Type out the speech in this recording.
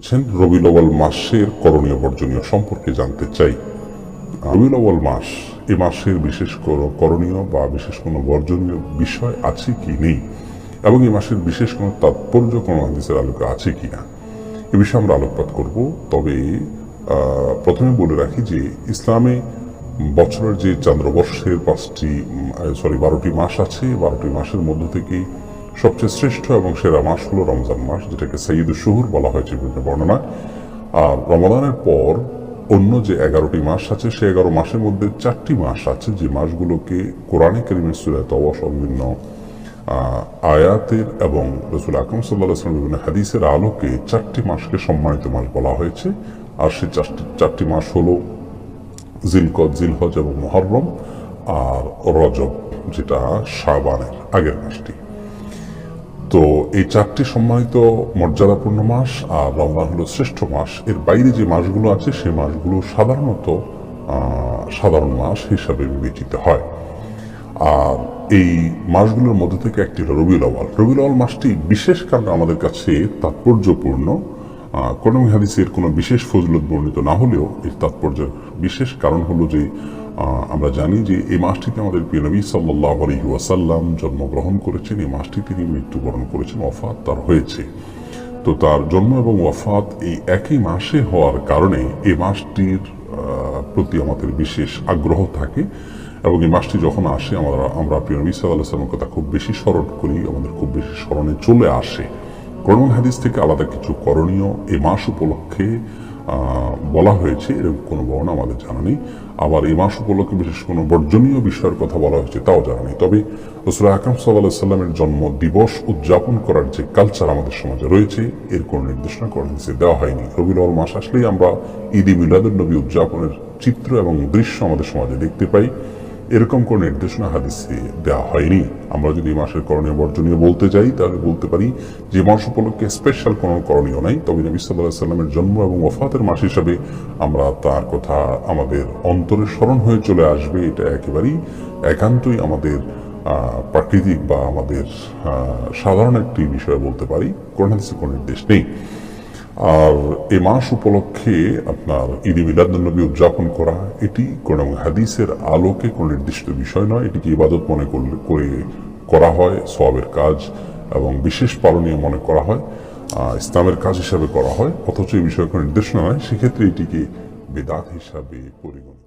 বলছেন রবিউল আউয়াল মাসের করণীয় বর্জনীয় সম্পর্কে জানতে চাই। রবিউল আউয়াল মাস, এ মাসের বিশেষ করণীয় বা বিশেষ কোনো বর্জনীয় বিষয় আছে কি নেই? এবং এই মাসের বিশেষ কোনো তাৎপর্য কোনো হাদিসের আলোকে আছে কি না? এ বিষয়ে আমরা আলোকপাত করব। তবে প্রথমে বলে রাখি যে, ইসলামে বছরের যে চন্দ্রবর্ষের পাঁচটি সরি বারোটি মাস আছে। বারোটি মাসের মধ্য থেকেই সবচেয়ে শ্রেষ্ঠ এবং সেরা মাস হলো রমজান মাস, যেটাকে সঈদ শহুর বলা হয়েছে বিভিন্ন বর্ণনায়। আর রমাদানের পর অন্য যে এগারোটি মাস আছে, সে এগারো মাসের মধ্যে চারটি মাস আছে, যে মাসগুলোকে কোরআনে করিমের সুরায় অবসর বিভিন্ন আয়াতের এবং রসুল আকরম সাল্লাহ আসলাম বিভিন্ন হাদিসের আলোকে চারটি মাসকে সম্মানিত মাস বলা হয়েছে। আর সেই চারটি চারটি মাস হলো জিলকদ, জিলহজ এবং মহরম আর রজব, যেটা শাবানের আগের মাসটি। তো এই চারটি সম্মানিত মর্যাদাপূর্ণ মাস আর রমজান হলো শ্রেষ্ঠ মাস। এর বাইরে যে মাসগুলো আছে সেই মাসগুলো সাধারণত সাধারণ মাস হিসাবে বিবেচিত হয়। আর এই মাসগুলোর মধ্যে থেকে একটি হলো রবিউল আওয়াল রবিউল আওয়াল মাসটি বিশেষ কারণে আমাদের কাছে তাৎপর্যপূর্ণ। কোনো হাদিসের কোনো বিশেষ ফজলত বর্ণিত না হলেও এর তাৎপর্যের বিশেষ কারণ হলো যে আমরা জানি যে এই মাসটিতে আমাদের প্রিয় নবী সাল্লাহ আলহি ওয়াসাল্লাম জন্মগ্রহণ করেছেন। এই মাসটি তিনি মৃত্যুবরণ করেছেন অফাত তার হয়েছে। তো তার জন্ম এবং ওয়াফাত এই একই মাসে হওয়ার কারণে এই মাসটির প্রতি আমাদের বিশেষ আগ্রহ থাকে এবং এই মাসটি যখন আসে, আমরা আমরা প্রিয় নবী সাল্লাহ কথা খুব বেশি স্মরণ করি, আমাদের খুব বেশি স্মরণে চলে আসে। করোনা হাদিস থেকে আলাদা কিছু করণীয় এই মাস উপলক্ষে বলা হয়েছে এরকম কোনো বর্ণনা আমাদের জানা নেই। আবার এই মাস উপলক্ষে বিশেষ কোনো বর্জনীয় বিষয়ের কথা বলা হয়েছে তাও জানা নেই। তবে রসুল আকরম সাল্লাহ সাল্লামের জন্ম দিবস উদযাপন করার যে কালচার আমাদের সমাজে রয়েছে, এর কোনো নির্দেশনা করা দেওয়া হয়নি। রবিউল মাস আসলেই আমরা ঈদ মিলাদুল নবী উদযাপনের চিত্র এবং দৃশ্য আমাদের সমাজে দেখতে পাই। এরকম কোনো নির্দেশনা হাদিসে দেওয়া হয়নি। আমরা যদি মাসের করণীয় বর্জনীয় বলতে যাই, তাহলে বলতে পারি যে মাস উপলক্ষে স্পেশাল কোনো করণীয় নাই। তবে নবী সাল্লাহ সাল্লামের জন্ম এবং ওফাতের মাস হিসাবে আমরা তার কথা আমাদের অন্তরে স্মরণ হয়ে চলে আসবে। এটা একেবারেই একান্তই আমাদের প্রাকৃতিক বা আমাদের সাধারণ একটি বিষয় বলতে পারি। কোরআন হাদিসে কোনো নির্দেশ নেই। আর এ মাস উপলক্ষে আপনার ঈদ মিলাদুলনবী উদযাপন করা, এটি কোন হাদিসের আলোকে কোনো নির্দিষ্ট বিষয় নয়। এটিকে ইবাদত মনে করলে, করে করা হয় সবের কাজ এবং বিশেষ পালনীয় মনে করা হয় ইসলামের কাজ হিসাবে করা হয়। অথচ এই বিষয়ে কোনো নির্দেশনা নয়। সেক্ষেত্রে এটিকে বেদাত হিসাবে পরিগণিত।